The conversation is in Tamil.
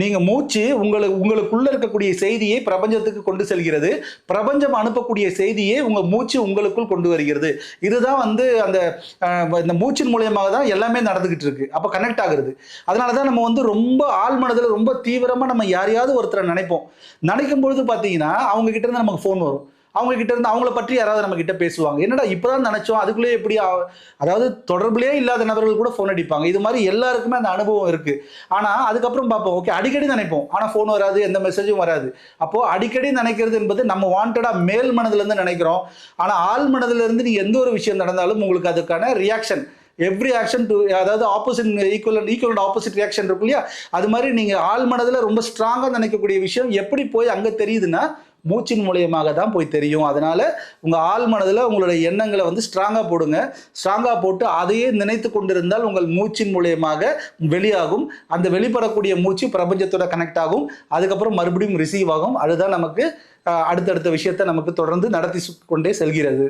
நீங்க மூச்சு உங்களுக்கு உங்களுக்குள்ள இருக்கக்கூடிய செய்தியை பிரபஞ்சத்துக்கு கொண்டு செல்கிறது. பிரபஞ்சம் அனுப்பக்கூடிய செய்தியை உங்க மூச்சு உங்களுக்குள் கொண்டு வருகிறது. இதுதான் வந்து அந்த இந்த மூச்சின் மூலியமாக தான் எல்லாமே நடந்துகிட்டு இருக்கு. அப்ப கனெக்ட் ஆகுறது. அதனால தான் நம்ம வந்து ரொம்ப ஆள் மனதில் ரொம்ப தீவிரமா நம்ம யாரையாவது ஒருத்தரை நினைப்போம். நினைக்கும் பொழுது பார்த்தீங்கன்னா அவங்க கிட்ட இருந்து நமக்கு ஃபோன் வரும். அவங்க கிட்ட இருந்து அவங்கள பற்றி யாராவது நம்ம கிட்ட பேசுவாங்க. என்னடா இப்போதான் நினைச்சோம் அதுக்குள்ளே எப்படி அதாவது தொடர்புலேயே இல்லாத நபர்கள் கூட ஃபோன் அடிப்பாங்க. இது மாதிரி எல்லாருக்குமே அந்த அனுபவம் இருக்கு. ஆனா அதுக்கப்புறம் பார்ப்போம். ஓகே அடிக்கடி நினைப்போம். ஆனா ஃபோன் வராது எந்த மெசேஜும் வராது. அப்போ அடிக்கடி நினைக்கிறது என்பது நம்ம வாண்டடா மேல் மனதிலேருந்து நினைக்கிறோம். ஆனா ஆள் மனதிலேருந்து நீ எந்த ஒரு விஷயம் நடந்தாலும் உங்களுக்கு அதுக்கான ரியாக்ஷன் எவ்ரி ஆக்ஷன் டு அதாவது opposite equal equal opposite reaction இருக்கும் இல்லையா? அது மாதிரி நீங்கள் ஆள் மனதில் ரொம்ப ஸ்ட்ராங்காக நினைக்கக்கூடிய விஷயம் எப்படி போய் அங்கே தெரியுதுன்னா மூச்சின் மூலியமாக தான் போய் தெரியும். அதனால் உங்கள் ஆள் மனதில் உங்களுடைய எண்ணங்களை வந்து ஸ்ட்ராங்காக போடுங்க. ஸ்ட்ராங்காக போட்டு அதையே நினைத்து கொண்டிருந்தால் உங்கள் மூச்சின் மூலியமாக வெளியாகும். அந்த வெளிப்படக்கூடிய மூச்சு பிரபஞ்சத்தோட கனெக்ட் ஆகும். அதுக்கப்புறம் மறுபடியும் ரிசீவ் ஆகும். அதுதான் நமக்கு அடுத்தடுத்த விஷயத்தை நமக்கு தொடர்ந்து நடத்தி கொண்டே செல்கிறது.